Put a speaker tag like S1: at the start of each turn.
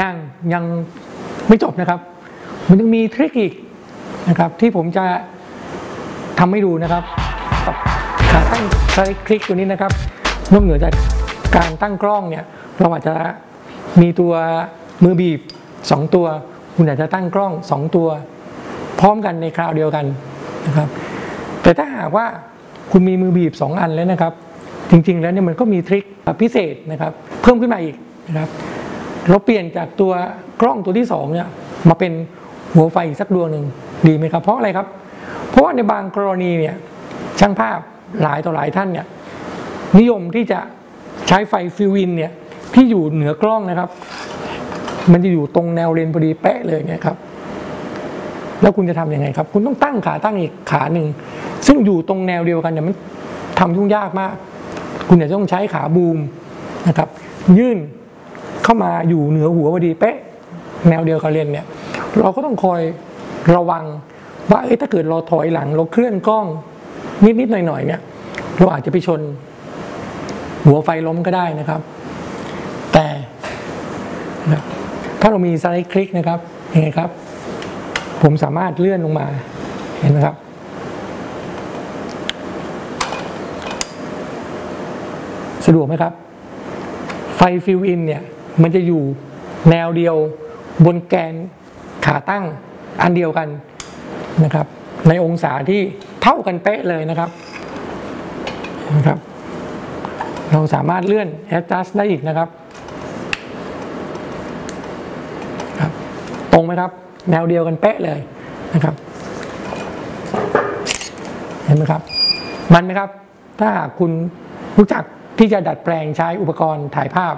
S1: ยังยังไม่จบนะครับ มันยังมีทริคอีกนะครับ ที่ผมจะทำให้ดูนะครับกับขาตั้งใช้คลิกตัวนี้นะครับนอกเหนือจากการตั้งกล้องเนี่ยเราอาจจะมีตัวมือบีบ 2 ตัว คุณอาจจะตั้งกล้อง 2 ตัว พร้อมกันในคราวเดียวกันนะครับ แต่ถ้าหากว่าคุณมีมือบีบ 2 อันแล้วนะครับ จริงๆแล้วเนี่ยมันก็มีทริคพิเศษนะครับ เพิ่มขึ้นมาอีกนะครับ เราเปลี่ยนจากตัวกล้องตัวที่2เนี่ยมาเป็นหัวไฟอีกสักดวงหนึ่งดีไหมครับเพราะอะไรครับ เพราะว่าในบางกรณีเนี่ยช่างภาพหลายต่อหลายท่านเนี่ยนิยมที่จะใช้ไฟฟิวินเนี่ยที่อยู่เหนือกล้องนะครับ มันจะอยู่ตรงแนวเลนพอดีเป๊ะเลยเนี่ยครับ แล้วคุณจะทํำยังไงครับ คุณต้องตั้งขาตั้งอีกขาหนึ่งซึ่งอยู่ตรงแนวเดียวกันเนี่ยมันทำยุ่งยากมาก คุณอาจจะต้องใช้ขาบูมนะครับ ยื่น เข้ามาอยู่เหนือหัวพอดีเป๊ะ แนวเดียวกับเลนเนี่ย เราก็ต้องคอยระวังว่าเอ้ถ้าเกิดเราถอยหลังเราเคลื่อนกล้องนิดๆหน่อยๆเนี่ย เราอาจจะไปชน หัวไฟล้มก็ได้นะครับ แต่ถ้าเรามีสไลด์คลิกนะครับยังไงครับ ผมสามารถเลื่อนลงมาเห็นไหมครับสะดวกไหมครับ ไฟฟิลอินเนี่ย มันจะอยู่แนวเดียวบนแกนขาตั้งอันเดียวกันนะครับ ในองศาที่เท่ากันเป๊ะเลยนะครับนะครับ เราสามารถเลื่อน adjust ได้อีกนะครับครับตรงไหมครับ แนวเดียวกันเป๊ะเลยนะครับ เห็นไหมครับ มันไหมครับ ถ้าหากคุณรู้จักที่จะดัดแปลงใช้อุปกรณ์ถ่ายภาพ